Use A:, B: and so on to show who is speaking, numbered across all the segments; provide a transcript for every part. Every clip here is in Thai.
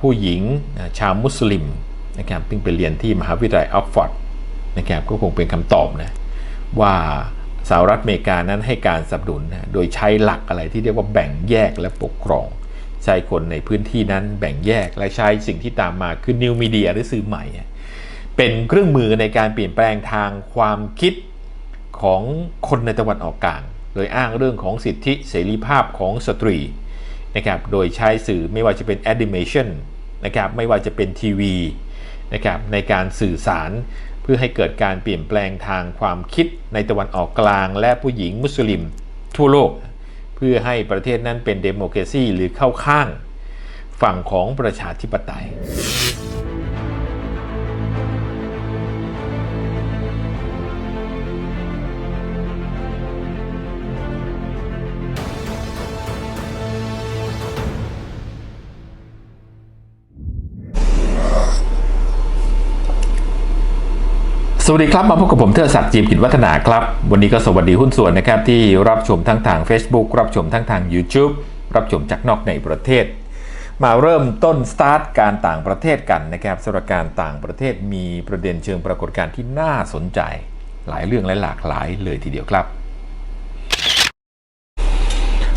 A: ผู้หญิงชาวมุสลิมนะครับซึ่งไปเรียนที่มหาวิทยาลัยออกฟอร์ดนะครับก็คงเป็นคำตอบนะว่าสหรัฐอเมริกานั้นให้การสนับสนุนนะโดยใช้หลักอะไรที่เรียกว่าแบ่งแยกและปกครอง ใช้คนในพื้นที่นั้นแบ่งแยกและใช้สิ่งที่ตามมาคือนิวมีเดียหรือสื่อใหม่ เป็นเครื่องมือในการเปลี่ยนแปลงทางความคิดของคนในตะวันออกกลาง โดยอ้างเรื่องของสิทธิเสรีภาพของสตรี นะครับโดยใช้สื่อไม่ว่าจะเป็นแอนิเมชันนะครับไม่ว่าจะเป็นทีวีนะครับในการสื่อสารเพื่อให้เกิดการเปลี่ยนแปลงทางความคิดในตะวันออกกลาง และผู้หญิงมุสลิมทั่วโลก เพื่อให้ประเทศนั้นเป็นเดโมแครซีหรือเข้าข้างฝั่งของประชาธิปไตย สวัสดีครับ มาพบกับผมเทอศักดิ์จีมกิจวัฒนาครับ วันนี้ก็สวัสดีหุ้นส่วนนะครับ ที่รับชมทั้งทาง Facebook รับชมทั้งทาง YouTube รับชมจากนอกในประเทศ มาเริ่มต้นสตาร์ทการต่างประเทศกันนะครับสำหรับการต่างประเทศมีประเด็นเชิงปรากฏการณ์ที่น่าสนใจ หลายเรื่องและหลากหลายเลยทีเดียวครับ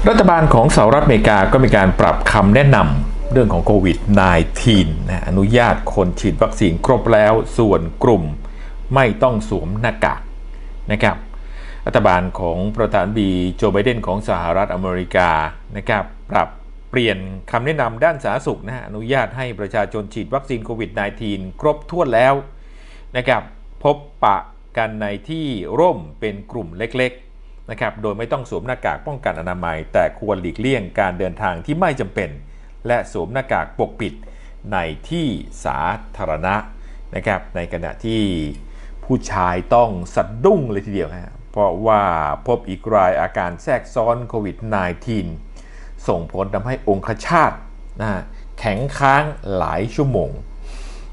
A: รัฐบาลของสหรัฐอเมริกาก็มีการปรับคำแนะนำเรื่องของโควิด -19 นะอนุญาตคนฉีดวัคซีนครบแล้วส่วนกลุ่ม ไม่ต้องสวมหน้ากากนะครับรัฐบาลของประธานาธิบดีโจไบเดนของสหรัฐอเมริกานะครับปรับเปลี่ยนคำแนะนำด้านสาธารณสุขนะฮะอนุญาตให้ประชาชนฉีดวัคซีนโควิด -19 ครบถ้วนแล้วนะครับพบปะกันในที่ร่มเป็นกลุ่มเล็กๆนะครับโดยไม่ต้องสวมหน้ากากป้องกันอนามัย แต่ควรหลีกเลี่ยงการเดินทางที่ไม่จำเป็น และสวมหน้ากากปกปิดในที่สาธารณะนะครับในขณะที่ ผู้ชายต้องสะดุ้งเลยทีเดียวฮะเพราะว่าพบอีกรายอาการแทรกซ้อนโควิด -19 ส่งผลทำให้องคชาตนะแข็งค้างหลายชั่วโมง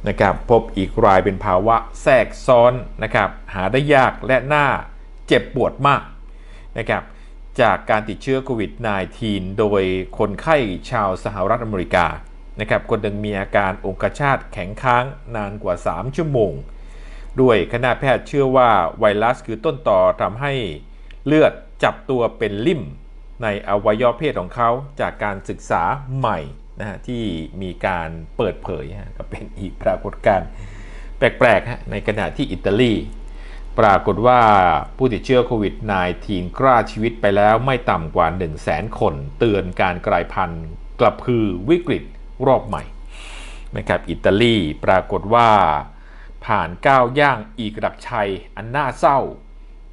A: นะครับพบอีกรายเป็นภาวะแทรกซ้อนนะครับหาได้ยากและหน่าเจ็บปวดมากนะครับจากการติดเชื้อโควิด -19 โดยคนไข้ชาวสหรัฐอเมริกานะครับคนหนึ่งมีอาการองคชาตแข็งค้างนานกว่า 3 ชั่วโมง ด้วยคณะแพทย์เชื่อว่าไวรัสคือต้นต่อทำให้เลือดจับตัวเป็นลิ่มในอวัยวะเพศของเขาจากการศึกษาใหม่นะฮะที่มีการเปิดเผยก็เป็นอีกปรากฏการณ์แปลกๆฮะในขณะที่อิตาลีปรากฏว่าผู้ติดเชื้อโควิด -19 กล้าชีวิตไปแล้วไม่ต่ำกว่า 1 0 0 0 0แสนคน เตือนการกลายพันธุ์กลับคือวิกฤตรอบใหม่นะครับอิตาลีปรากฏว่า ผ่านก้าวย่างอีกหลักชัยอันน่าเศร้า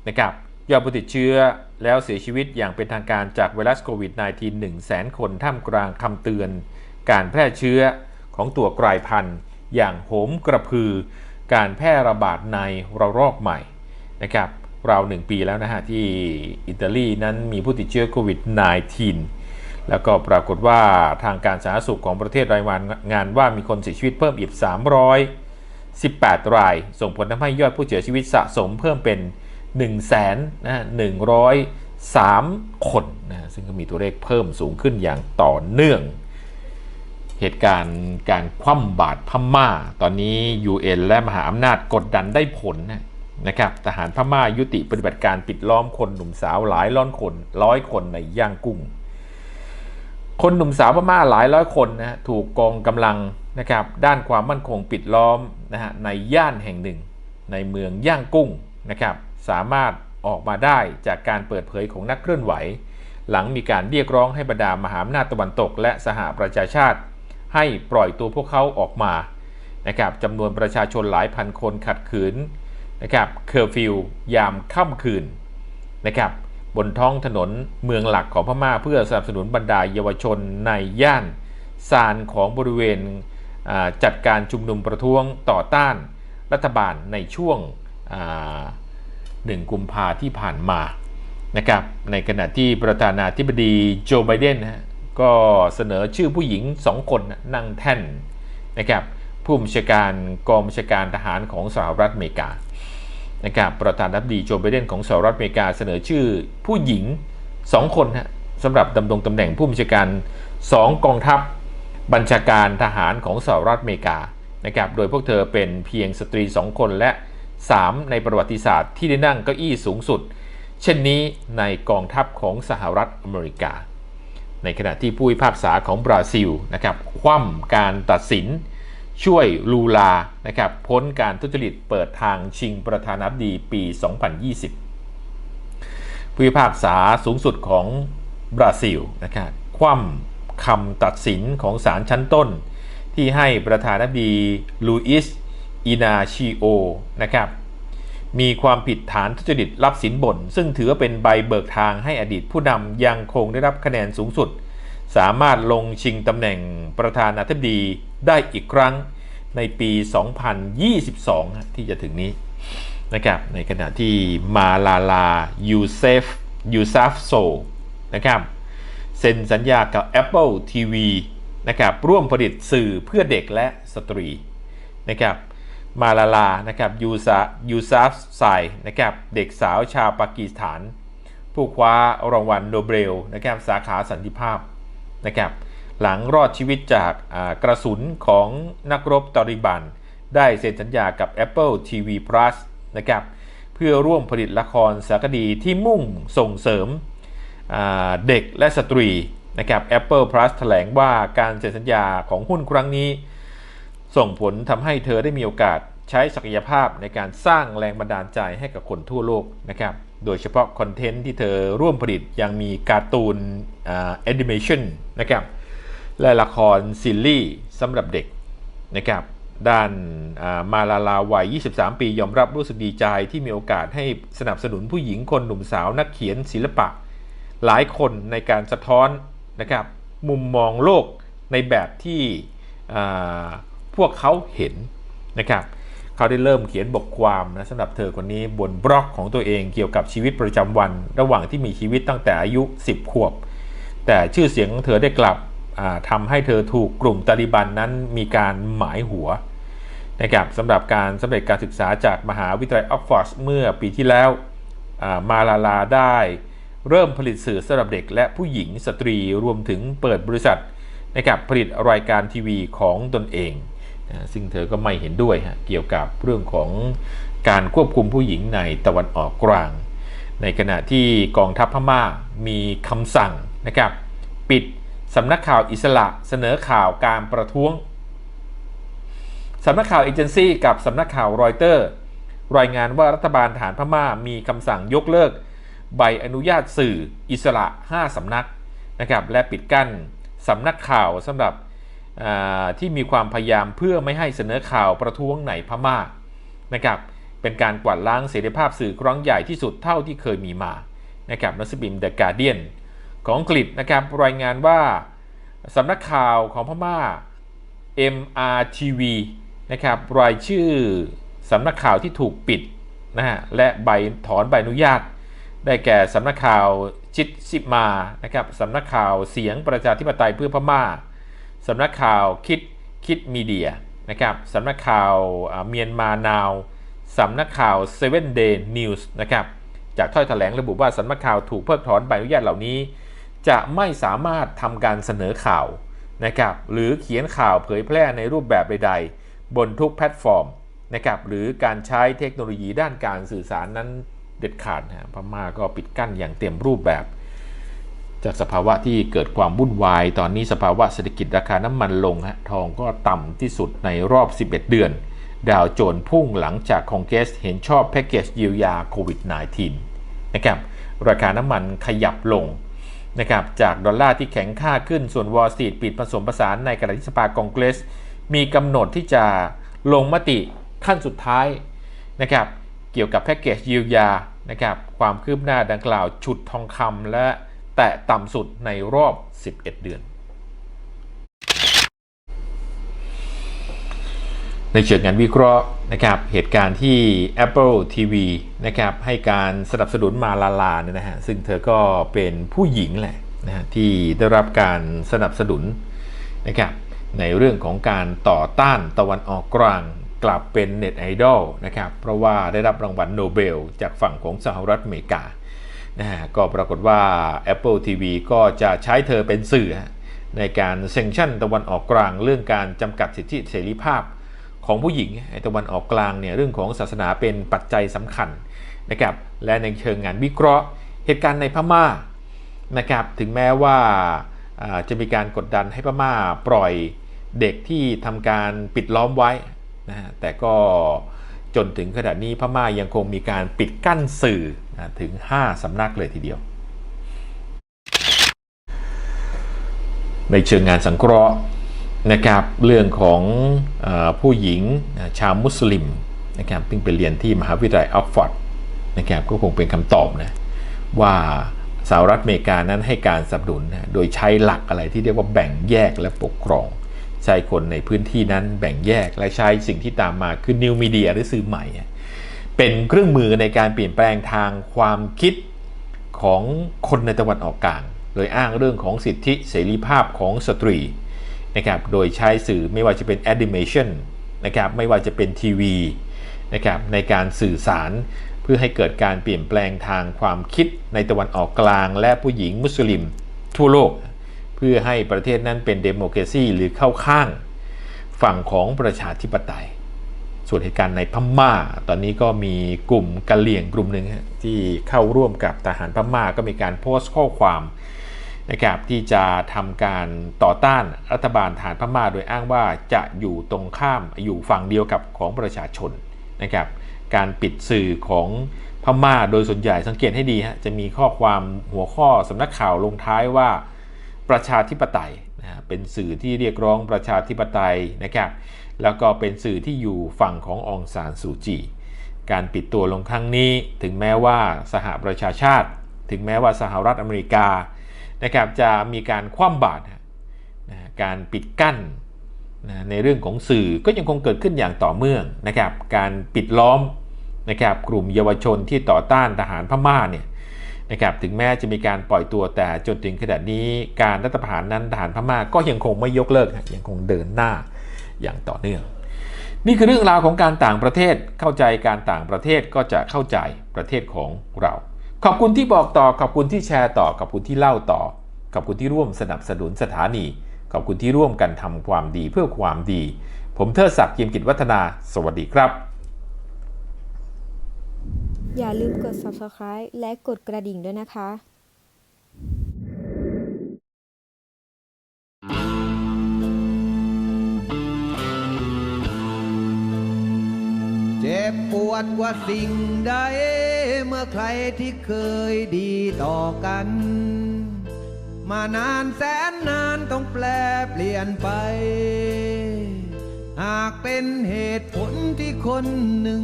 A: นะครับยอดผู้ติดเชื้อแล้วเสียชีวิตอย่างเป็นทางการจากไวรัสโควิด -19 1 0 0 0 0แสนคนท่ามกลางคำเตือน การแพร่เชื้อของตัวกลายพันธุ์อย่างโหมกระพือ การแพร่ระบาดในระลอกใหม่นะครับราวหนึ่งปีแล้วนะฮะที่อิตาลีนั้นมีผู้ติดเชื้อโควิด -19 แล้วก็ปรากฏว่าทางการสาธารณสุขของประเทศรายงานว่ามีคนเสียชีวิตเพิ่มอีก 300 18 ราย ส่งผลทำให้ยอดผู้เสียชีวิตสะสมเพิ่มเป็น1 0 0 0 0แสนนะ103 คนนะซึ่งก็มีตัวเลขเพิ่มสูงขึ้นอย่างต่อเนื่อง เหตุการณ์การคว่ำบาตรพม่า ตอนนี้ UN และมหาอำนาจกดดันได้ผลนะครับทหารพม่ายุติปฏิบัติการปิดล้อมคนหนุ่มสาวหลายร้อยคนร้อยคนในย่างกุ้ง คนหนุ่มสาวพม่าหลายร้อยคนนะถูกกองกำลังนะครับด้านความมั่นคงปิดล้อม นะฮะในย่านแห่งหนึ่ง ในเมืองย่างกุ้งนะครับสามารถออกมาได้จากการเปิดเผยของนักเคลื่อนไหว หลังมีการเรียกร้องให้บรรดามหาอำนาจตะวันตก และสหประชาชาติ ให้ปล่อยตัวพวกเขาออกมานะครับจำนวนประชาชนหลายพันคนขัดขืนนะครับเคอร์ฟิวยามค่ำคืนนะครับบนท้องถนนเมืองหลักของพม่าเพื่อสนับสนุนบรรดาเยาวชนในย่านซานของบริเวณ จัดการชุมนุมประท้วงต่อต้านรัฐบาลในช่วงหนึ่งกุมภาที่ผ่านมานะครับในขณะที่ประธานาธิบดีโจไบเดนนะก็เสนอชื่อผู้หญิงสองคนนั่งแท่นนะครับผู้บัญชาการกองบัญชาการทหารของสหรัฐอเมริกานะครับประธานาธิบดีโจไบเดนของสหรัฐอเมริกาเสนอชื่อผู้หญิง 2 คนฮะสำหรับดำรงตำแหน่งผู้บัญชาการ 2 กองทัพ บัญชาการทหารของสหรัฐอเมริกานะครับ โดยพวกเธอเป็นเพียงสตรี 2 คนและ 3 ในประวัติศาสตร์ที่ได้นั่งเก้าอี้สูงสุด เช่นนี้ในกองทัพของสหรัฐอเมริกา ในขณะที่ผู้พิพากษาของบราซิลนะครับคว่ำการตัดสิน ช่วยลูลานะครับพ้นการทุจริตเปิดทางชิงประธานาธิบดีปี 2020 ผู้พิพากษาสูงสุดของบราซิลนะครับคว่ำ คำตัดสินของศาลชั้นต้น ที่ให้ประธานาธิบดีลูอิสอินาชิโอนะครับมีความผิดฐานทุจริตรับสินบน ซึ่งถือว่าเป็นใบเบิกทางให้อดีตผู้นำยังคงได้รับคะแนนสูงสุด สามารถลงชิงตำแหน่งประธานาธิบดีได้อีกครั้งในปี 2022 ที่จะถึงนี้นะครับในขณะที่มาลาลายูเซฟยูซาฟโซนะครับ เซ็นสัญญากับ Apple TV นะครับร่วมผลิตสื่อเพื่อเด็กและสตรีนะครับมาลาลานะครับยูซายูซาฟไซนะครับเด็กสาวชาวปากีสถาน ผู้คว้ารางวัลโนเบลนะครับสาขาสันติภาพนะครับหลังรอดชีวิตจากกระสุนของนักรบตอริบัน ได้เซ็นสัญญากับ Apple TV Plus นะครับเพื่อร่วมผลิตละครสารคดีที่มุ่งส่งเสริม เด็กและสตรีนะครับ Apple Plus แถลงว่าการเซ็นสัญญาของหุ้นครั้งนี้ ส่งผลทำให้เธอได้มีโอกาสใช้ศักยภาพในการสร้างแรงบันดาลใจให้กับคนทั่วโลกนะครับ โดยเฉพาะคอนเทนต์ที่เธอร่วมผลิตยังมีการ์ตูนแอนิเมชันนะครับและละครซีรีส์สำหรับเด็กนะครับด้านมาลาลาวัย 23 ปี ยอมรับรู้สึกดีใจที่มีโอกาสให้สนับสนุนผู้หญิงคนหนุ่มสาวนักเขียนศิลปะ หลายคนในการสะท้อนนะครับมุมมองโลกในแบบที่พวกเขาเห็นนะครับเขาได้เริ่มเขียนบทความนะสำหรับเธอคนนี้บนบล็อกของตัวเองเกี่ยวกับชีวิตประจำวัน ระหว่างที่มีชีวิตตั้งแต่อายุ 10 ขวบ แต่ชื่อเสียงของเธอได้กลับทำให้เธอถูกกลุ่มตาลิบันนั้นมีการหมายหัวนะครับสำหรับการสำเร็จการศึกษาจากมหาวิทยาลัยออกฟอร์ดเมื่อปีที่แล้วมาลาลาได้ เริ่มผลิตสื่อสำหรับเด็กและผู้หญิงสตรีรวมถึงเปิดบริษัทนะครับผลิตรายการทีวีของตนเอง ซึ่งเธอก็ไม่เห็นด้วยฮะเกี่ยวกับเรื่องของการควบคุมผู้หญิงในตะวันออกกลาง ในขณะที่กองทัพพม่ามีคำสั่งนะครับปิดสำนักข่าวอิสระเสนอข่าวการประท้วงสำนักข่าวเอเจนซี่กับสำนักข่าวรอยเตอร์ รายงานว่ารัฐบาลฐานพม่ามีคำสั่งยกเลิก ใบอนุญาตสื่ออิสระ 5 สำนักนะครับและปิดกั้นสำนักข่าวสำหรับที่มีความพยายามเพื่อไม่ให้เสนอข่าวประท้วงในพม่านะครับเป็นการกวาดล้างเสรีภาพสื่อครั้งใหญ่ที่สุดเท่าที่เคยมีมานะครับนักสืบิมเดอะการเดียนของอังกฤษนะครับรายงานว่าสำนักข่าวของพม่า MRTV นะครับรายชื่อสำนักข่าวที่ถูกปิดนะฮะและใบถอนใบอนุญาต ได้แก่สำนักข่าวจิตสิมานะครับสำนักข่าวเสียงประชาธิปไตยเพื่อพม่าสำนักข่าวคิดคิดมีเดียนะครับสำนักข่าวเมียนมานาวสำนักข่าว Seven Day News นะครับจากถ้อยแถลงระบุว่าสำนักข่าวถูกเพิกถอนใบอนุญาตเหล่านี้ จะไม่สามารถทำการเสนอข่าวนะครับหรือเขียนข่าวเผยแพร่ในรูปแบบใดๆ บนทุกแพลตฟอร์มนะครับหรือการใช้เทคโนโลยีด้านการสื่อสารนั้น เด็ดขาดนะพม่าก็ปิดกั้นอย่างเต็มรูปแบบ จากสภาวะที่เกิดความวุ่นวาย ตอนนี้สภาวะเศรษฐกิจราคาน้ำมันลงฮะทองก็ต่ำที่สุดในรอบ 11 เดือน ดาวโจนพุ่งหลังจากคองเกสเห็นชอบแพ็กเกจเยียวยาโควิด -19 นะครับราคาน้ำมันขยับลงนะครับจากดอลลาร์ที่แข็งค่าขึ้นส่วนวอลสตรีทปิดผสมผสานในกระดาษที่สภาคองเกรส มีกำหนดที่จะลงมติขั้นสุดท้ายนะครับเกี่ยวกับแพ็กเกจเยียวยา นะครับความคืบหน้าดังกล่าวฉุดทองคำและแตะต่ำสุดในรอบ 11 เดือน ในเชิงงานวิเคราะห์นะครับเหตุการณ์ที่ Apple TV นะครับให้การสนับสนุนมาลาลาเนี่ยนะฮะซึ่งเธอก็เป็นผู้หญิงแหละนะฮะที่ได้รับการสนับสนุนนะครับในเรื่องของการต่อต้านตะวันออกกลาง กลับเป็นเน็ตไอดอลนะครับ เพราะว่าได้รับรางวัลโนเบลจากฝั่งของสหรัฐอเมริกานะฮะก็ปรากฏว่า Apple TV ก็จะใช้เธอเป็นสื่อ ในการเซงชั่นตะวันออกกลางเรื่องการจำกัดสิทธิเสรีภาพของผู้หญิงไอ้ตะวันออกกลางเนี่ยเรื่องของศาสนาเป็นปัจจัยสำคัญนะครับและในเชิงงานวิเคราะห์ เหตุการณ์ในพม่านะครับถึงแม้ว่าจะมีการกดดันให้พม่าปล่อยเด็กที่ทำการปิดล้อมไว้ นะฮะแต่ก็จนถึงขณะนี้พม่ายังคงมีการปิดกั้นสื่อนะถึง 5 สำนักเลยทีเดียว ในเชิงงานสังเคราะห์นะครับเรื่องของอผู้หญิงชาวมุสลิมนะครับซึ่งไปเรียนที่มหาวิทยาลัยออกฟอร์ดนะครับก็คงเป็นคำตอบนะว่าสหรัฐอเมริกานั้นให้การสนับสนุน โดยใช้หลักอะไรที่เรียกว่าแบ่งแยกและปกครอง ใช้คนในพื้นที่นั้นแบ่งแยกและใช้สิ่งที่ตามมาคือนิวมีเดียหรือสื่อใหม่ เป็นเครื่องมือในการเปลี่ยนแปลงทางความคิดของคนในตะวันออกกลาง โดยอ้างเรื่องของสิทธิเสรีภาพของสตรีนะครับโดยใช้สื่อไม่ว่าจะเป็นแอนิเมชันนะครับไม่ว่าจะเป็นทีวีนะครับในการสื่อสารเพื่อให้เกิดการเปลี่ยนแปลงทางความคิดในตะวันออกกลาง และผู้หญิงมุสลิมทั่วโลก พื่อให้ประเทศนั้นเป็นเดโมแครซีหรือเข้าข้างฝั่งของประชาธิปไตย ส่วนเหตุการณ์ในพม่า ตอนนี้ก็มีกลุ่มกะเหลี่ยงกลุ่มหนึ่งที่เข้าร่วมกับทหารพม่าก็มีการโพสต์ข้อความนะครับที่จะทำการต่อต้านรัฐบาลทหารพม่า โดยอ้างว่าจะอยู่ตรงข้ามอยู่ฝั่งเดียวกับของประชาชนนะครับการปิดสื่อของพม่าโดยส่วนใหญ่สังเกตให้ดีฮะจะมีข้อความหัวข้อสำนักข่าวลงท้ายว่า ประชาธิปไตยนะเป็นสื่อที่เรียกร้องประชาธิปไตยนะครับ แล้วก็เป็นสื่อที่อยู่ฝั่งขององซานสูจีการปิดตัวลงครั้งนี้ ถึงแม้ว่าสหประชาชาติ ถึงแม้ว่าสหรัฐอเมริกานะครับจะมีการคว่ำบาตรนะนะการปิดกั้นนะในเรื่องของสื่อก็ยังคงเกิดขึ้นอย่างต่อเนื่องนะครับ การปิดล้อมนะครับกลุ่มเยาวชนที่ต่อต้านทหารพม่าเนี่ย นะครับถึงแม้จะมีการปล่อยตัวแต่จนถึงขณะนี้การรัฐประหารนั้นทหารพม่าก็ยังคงไม่ยกเลิกยังคงเดินหน้าอย่างต่อเนื่อง นี่คือเรื่องราวของการต่างประเทศเข้าใจการต่างประเทศก็จะเข้าใจประเทศของเรา ขอบคุณที่บอกต่อขอบคุณที่แชร์ต่อขอบคุณที่เล่าต่อขอบคุณที่ร่วมสนับสนุนสถานี ขอบคุณที่ร่วมกันทำความดีเพื่อความดี ผมเทิดศักดิ์เกียมกิจวัฒนา สวัสดีครับ
B: อย่าลืมกด subscribe และกดกระดิ่งด้วยนะคะ
C: เจ็บปวดกว่าสิ่งใด เมื่อใครที่เคยดีต่อกัน มานานแสนนานต้องแปลเปลี่ยนไป หากเป็นเหตุผลที่คนหนึ่ง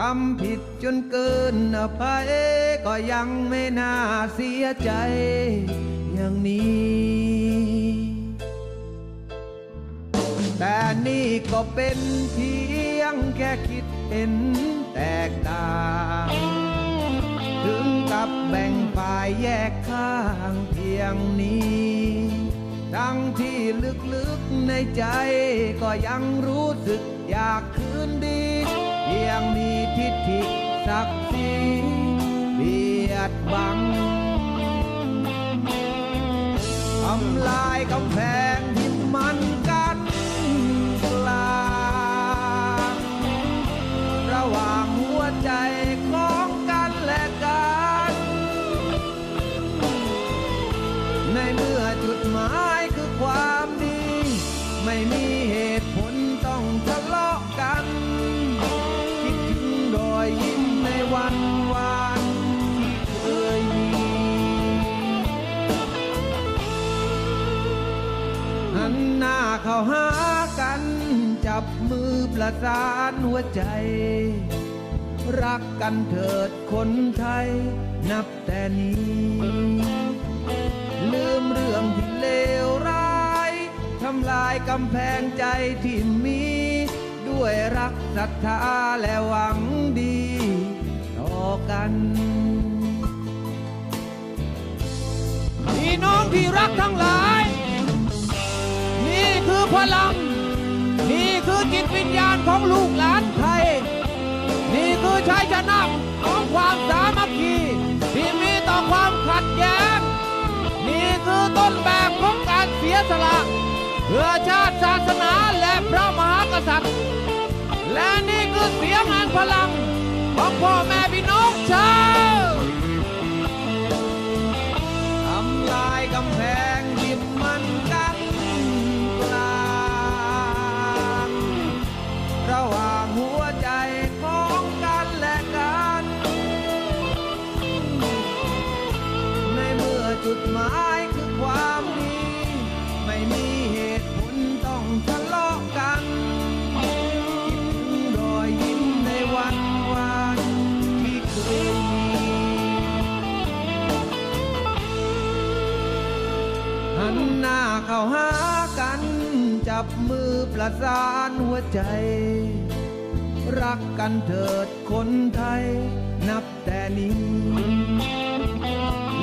C: ทำผิดจนเกินอภัยก็ยังไม่น่าเสียใจอย่างนี้ แต่นี่ก็เป็นเพียงแค่คิดเห็นแตกต่าง ถึงกับแบ่งฝ่ายแยกข้างเพียงนี้ทั้งที่ลึกๆในใจก็ยังรู้สึกอยากคืนดี ยงมีทิฏฐิศักดิ์ศรีเบียดบังทำลายกำแพง เข้าหากันจับมือประสานหัวใจ รักกันเถิดคนไทย นับแต่นี้ ลืมเรื่องที่เลวร้ายทำลายกำแพงใจที่มี ด้วยรักศรัทธาและหวังดี ต่อกันพี่น้องที่รักทั้งหลาย คือพลัง นี่คือจิตวิญญาณของลูกหลานไทย นี่คือชัยชนะของความสามัคคีที่มีต่อความขัดแย้ง นี่คือต้นแบบของการเสียสละเพื่อชาติศาสนาและพระมหากษัตริย์ และนี่คือเสียงอันพลังของพ่อแม่พี่น้องชาว จับมือประสานหัวใจ รักกันเถิดคนไทย นับแต่นี้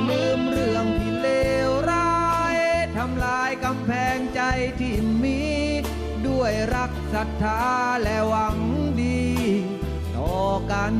C: ลืมเรื่องที่เลวร้ายทำลายกำแพงใจที่มี ด้วยรักศรัทธาและหวังดี ต่อกัน